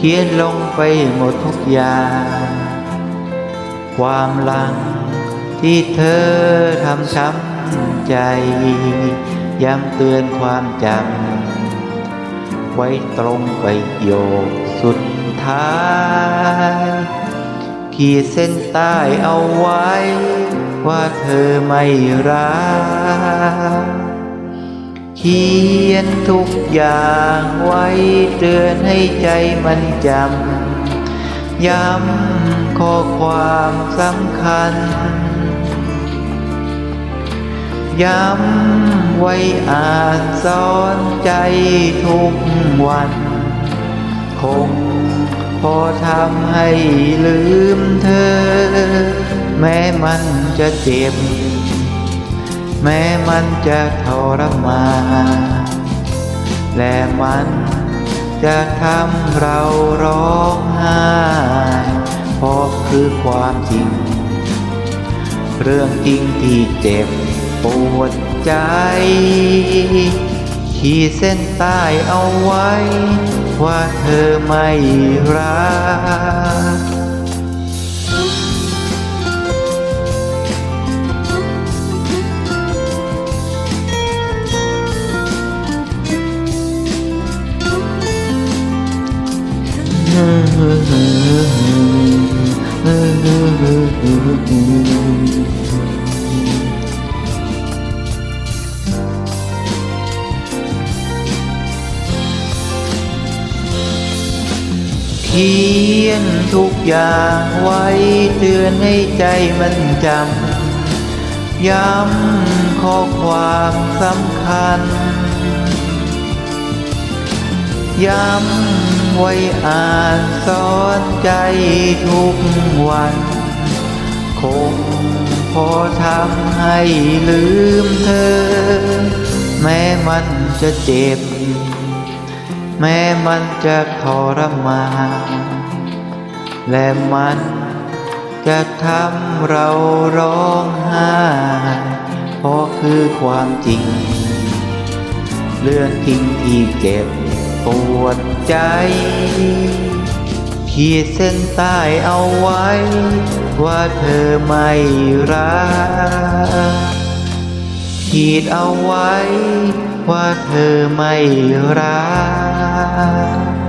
เขียนลงไปหมดทุกอย่าง ความหลังที่เธอทำช้ำใจ ย้ำเตือนความจำไว้ตรงไปโยคสุดท้าย ขีดเส้นใต้เอาไว้ ว่าเธอไม่รัก เขียนทุกอย่างไว้เตือนให้ใจมันจำ ย้ำข้อความสำคัญ ย้ำไว้อ่านสอนใจทุกวัน คงพอทำให้ลืมเธอ แม้มันจะเจ็บ แม้มันจะทรมานและมันจะทำเราร้องไห้เพราะคือความจริง เรื่องจริงที่เจ็บปวดใจ ขีดเส้นใต้เอาไว้ ว่าเธอไม่รัก ขียนทุกอย่างไว้เตือนให้ใจมันจำ ย้ำข้อความสำคัญ ย้ำไว้อ่านสอนใจทุกวัน คงพอทำให้ลืมเธอ แม้มันจะเจ็บ แม้มันจะทรมานและมันจะทำเราร้องไห้เพราะคือความจริง เรื่องจริงที่เจ็บปวดใจ ขีดเส้นใต้เอาไว้ ว่าเธอไม่รัก ขีดเอาไว้ ว่าเธอไม่รัก